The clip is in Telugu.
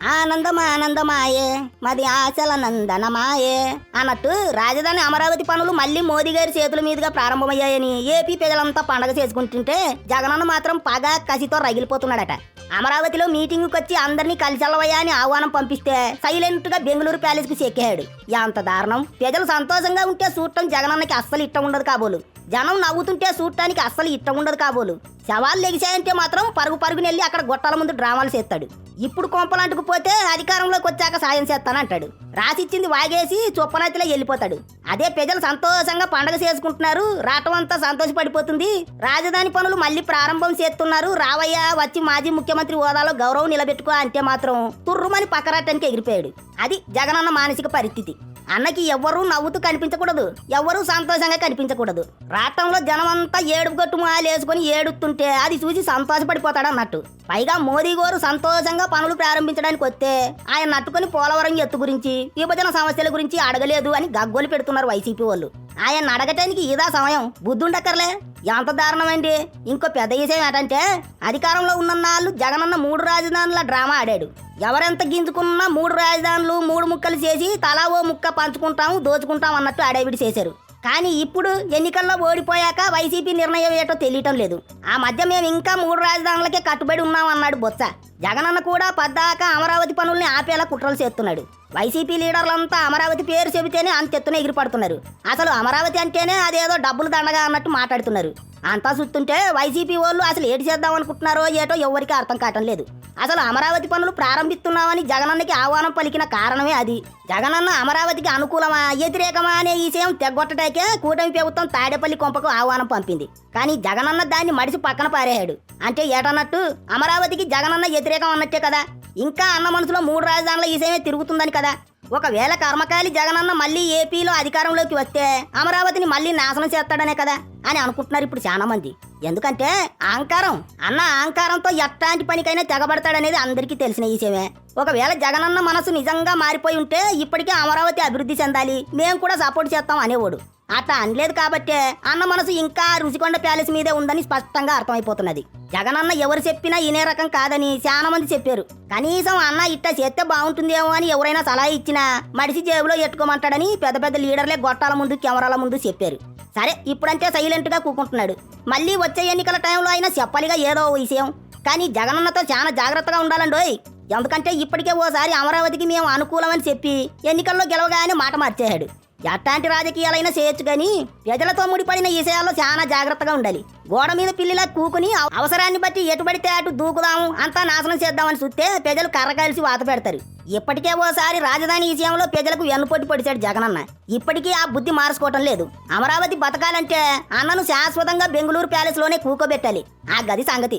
ఆనందం ఆనందమాయే మాది ఆశల నందనమాయే అన్నట్టు రాజధాని అమరావతి పనులు మళ్ళీ మోదీ గారి చేతుల మీదుగా ప్రారంభమయ్యాయని ఏపీ ప్రజలంతా పండగ చేసుకుంటుంటే జగనన్న మాత్రం పగ కసితో రగిలిపోతున్నాడట. అమరావతిలో మీటింగ్కి వచ్చి అందరినీ కలిసెళ్ళవయ్యా అని ఆహ్వానం పంపిస్తే సైలెంట్గా బెంగళూరు ప్యాలెస్కి చెక్కాడు. ఎంత దారుణం! ప్రజలు సంతోషంగా ఉంటే చూడటం జగనన్నకి అస్సలు ఇష్టం ఉండదు కాబోలు. జనం నవ్వుతుంటే చూడటానికి అస్సలు ఇష్టం ఉండదు కాబోలు. శవాలు లెగిసాయంటే మాత్రం పరుగు పరుగునెళ్ళి అక్కడ గొట్టాల ముందు డ్రామాలు చేస్తాడు. ఇప్పుడు కొంపలంటుకు పోతే అధికారంలోకి వచ్చాక సాయం చేస్తానంటాడు. రాసిచ్చింది వాగేసి చుప్పనతిలో వెళ్ళిపోతాడు. అదే ప్రజలు సంతోషంగా పండగ చేసుకుంటున్నారు రావటం అంతా సంతోషపడిపోతుంది. రాజధాని పనులు మళ్ళీ ప్రారంభం చేస్తున్నారు. రావయ్య వచ్చి మాజీ ముఖ్యమంత్రి హోదాలో గౌరవం నిలబెట్టుకో అంటే మాత్రం తుర్రుమని పక్కరాటానికి ఎగిరిపోయాడు. అది జగనన్న మానసిక పరిస్థితి. అన్నకి ఎవ్వరూ నవ్వుతూ కనిపించకూడదు. ఎవ్వరూ సంతోషంగా కనిపించకూడదు. రాష్ట్రంలో జనమంతా ఏడుపు గట్టు మాలేసుకొని ఏడుతుంటే అది చూసి సంతోషపడిపోతాడు అన్నట్టు. పైగా మోదీ గారు సంతోషంగా పనులు ప్రారంభించడానికి వస్తే ఆయన నట్టుకొని పోలవరం ఎత్తు గురించి విభజన సమస్యల గురించి అడగలేదు అని గగ్గోలు పెడుతున్నారు వైసీపీ వాళ్ళు. ఆయన అడగటానికి ఇదా సమయం? బుద్ధుండక్కర్లే. ఎంత దారుణమండి ఇంకో పెద్ద విషయం ఏంటంటే అధికారంలో ఉన్న నాళ్ళు జగనన్న మూడు రాజధానుల డ్రామా ఆడాడు. ఎవరెంత గింజుకున్నా మూడు రాజధానులు మూడు ముక్కలు చేసి తలా ఓ ముక్క పంచుకుంటాం దోచుకుంటాం అన్నట్టు ఆడేవిడి చేశారు. కానీ ఇప్పుడు ఎన్నికల్లో ఓడిపోయాక వైసీపీ నిర్ణయం ఏటో తెలియటం లేదు. ఆ మధ్య మేము ఇంకా మూడు రాజధానులకే కట్టుబడి ఉన్నాం అన్నాడు బొత్స. జగనన్న కూడా పద్దాక అమరావతి పనుల్ని ఆపేలా కుట్రలు చేస్తున్నాడు. వైసీపీ లీడర్లంతా అమరావతి పేరు చెబితేనే అంతెత్తున ఎగిరిపడుతున్నారు. అసలు అమరావతి అంటేనే అదేదో డబ్బులు దండగా అన్నట్టు మాట్లాడుతున్నారు. అంతా చూస్తుంటే వైసీపీ వాళ్ళు అసలు ఏటి చేద్దాం అనుకుంటున్నారో ఏటో ఎవరికి అర్థం కావటం లేదు. అసలు అమరావతి పనులు ప్రారంభిస్తున్నామని జగనన్నకి ఆహ్వానం పలికిన కారణమే అది. జగనన్న అమరావతికి అనుకూలమా వ్యతిరేకమా అనే విషయం తెగొట్టడాకే కూటమి ప్రభుత్వం తాడేపల్లి కొంపకు ఆహ్వానం పంపింది. కానీ జగనన్న దాన్ని మడిసి పక్కన పారేయాడు అంటే ఏటన్నట్టు అమరావతికి జగనన్న వ్యతిరేకం అన్నట్టే కదా. ఇంకా అన్న మనసులో మూడు రాజధానుల విషయమే తిరుగుతుందని కదా. ఒకవేళ కర్మకాలి జగనన్న మళ్ళీ ఏపీలో అధికారంలోకి వస్తే అమరావతిని మళ్ళీ నాశనం చేస్తాడనే కదా అని అనుకుంటున్నారు ఇప్పుడు చాలా మంది. ఎందుకంటే అహంకారం అన్న అహంకారంతో ఎట్లాంటి పనికైనా తెగబడతాడనేది అందరికీ తెలిసిన విషయమే. ఒకవేళ జగనన్న మనసు నిజంగా మారిపోయి ఉంటే ఇప్పటికే అమరావతి అభివృద్ధి చెందాలి మేము కూడా సపోర్ట్ చేస్తాం అనేవాడు. అట్లా అనలేదు కాబట్టే అన్న మనసు ఇంకా రుచికొండ ప్యాలెస్ మీదే ఉందని స్పష్టంగా అర్థమైపోతున్నది. జగనన్న ఎవరు చెప్పినా ఇనే రకం కాదని చాలా మంది చెప్పారు. కనీసం అన్న ఇట్ట చేస్తే బాగుంటుందేమో అని ఎవరైనా సలహా ఇచ్చినా మడిసి జేబులో ఎట్టుకోమంటాడని పెద్ద పెద్ద లీడర్లే గొట్టాల ముందు కెమెరాల ముందు చెప్పారు. సరే ఇప్పుడంటే సైలెంట్గా కూకుంటున్నాడు. మళ్ళీ వచ్చే ఎన్నికల టైంలో అయినా చెప్పాలిగా ఏదో ఓ విషయం. కానీ జగనన్నతో చాలా జాగ్రత్తగా ఉండాలండోయ్. ఎందుకంటే ఇప్పటికే ఓసారి అమరావతికి మేము అనుకూలమని చెప్పి ఎన్నికల్లో గెలవగానే మాట మార్చేశాడు. ఎట్లాంటి రాజకీయాలైనా చేయొచ్చు కానీ ప్రజలతో ముడిపడిన విషయాల్లో చాలా జాగ్రత్తగా ఉండాలి. గోడ మీద పిల్లిలా కూకుని అవసరాన్ని బట్టి ఎటుబడితే అటు దూకుదాము అంతా నాశనం చేద్దామని చూస్తే ప్రజలు కర్రకాల్సి వాత పెడతారు. ఇప్పటికే ఓసారి రాజధాని విషయంలో ప్రజలకు వెన్నుపోటు పడిచాడు జగనన్న. ఇప్పటికీ ఆ బుద్ధి మార్చుకోవటం లేదు. అమరావతి బతకాలంటే అన్నను శాశ్వతంగా బెంగళూరు ప్యాలెస్లోనే కూకోబెట్టాలి. ఆ గది సంగతి.